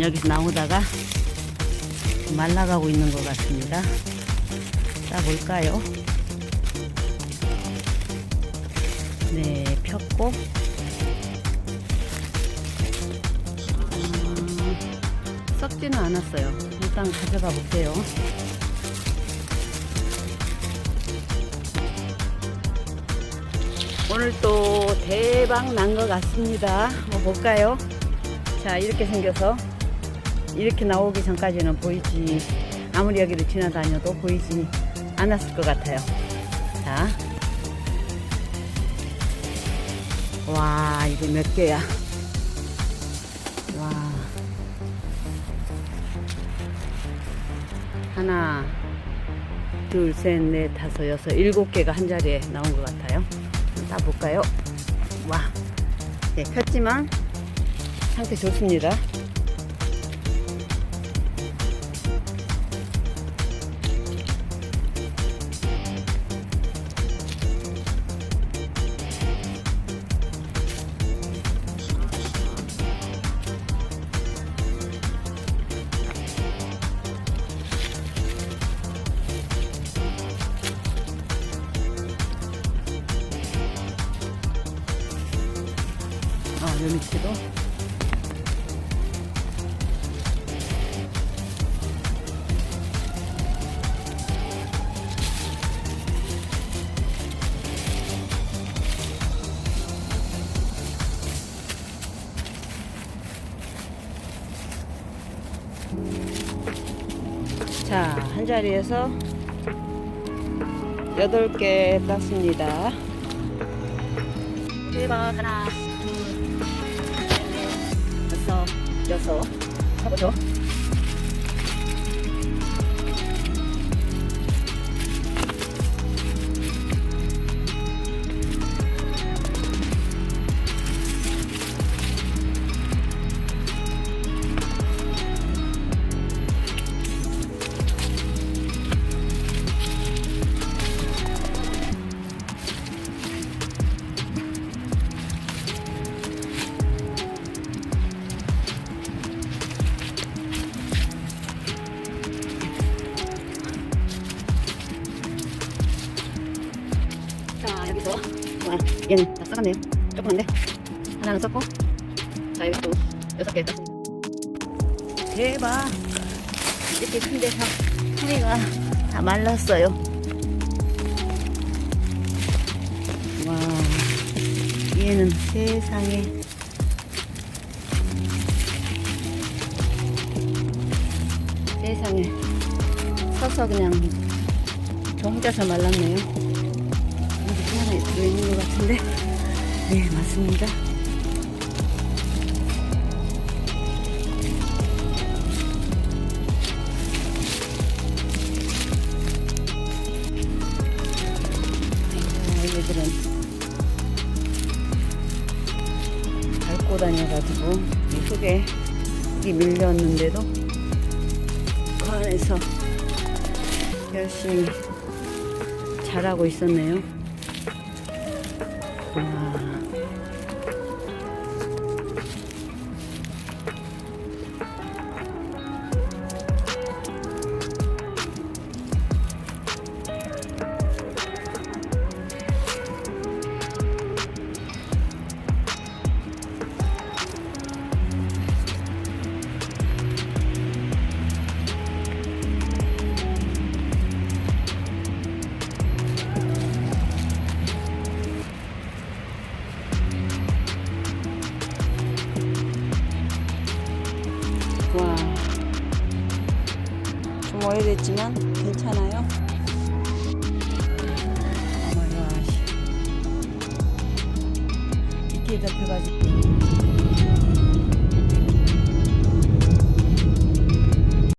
여기서 나오다가 말라가고 있는 것 같습니다. 따볼까요? 네, 폈고. 음, 썩지는 않았어요. 일단 가져가 볼게요. 오늘 또 대박 난 것 같습니다. 한번 볼까요? 자, 이렇게 생겨서 이렇게 나오기 전까지는 보이지, 아무리 여기를 지나다녀도 보이지 않았을 것 같아요. 자. 와, 이게 몇 개야? 와. 하나, 둘, 셋, 넷, 다섯, 여섯, 일곱 개가 한 자리에 나온 것 같아요. 따볼까요? 와. 네, 폈지만 상태 좋습니다. 밑에도. 자, 한 자리에서 여덟 개 땄습니다. 대박 하나, 여 섯, 여섯. 가보죠. 와, 얘는 다 썩었네요. 조그만데. 하나는 썩고. 자, 이것도 여섯 개 떴습니다. 대박. 이렇게 큰 데서 뿌리가 다 말랐어요. 와, 얘는 세상에. 세상에. 서서 그냥 저 혼자서 말랐네요. 하나 들어있는 것 같은데 네 맞습니다 아, 얘들은 밟고 다녀가지고 이 흙에 이 밀렸는데도 그 안에서 열심히 자라고 있었네요. 와. 와. 좀 오래됐지만 괜찮아요. 어머야, 씨. 이렇게 잡혀가지고.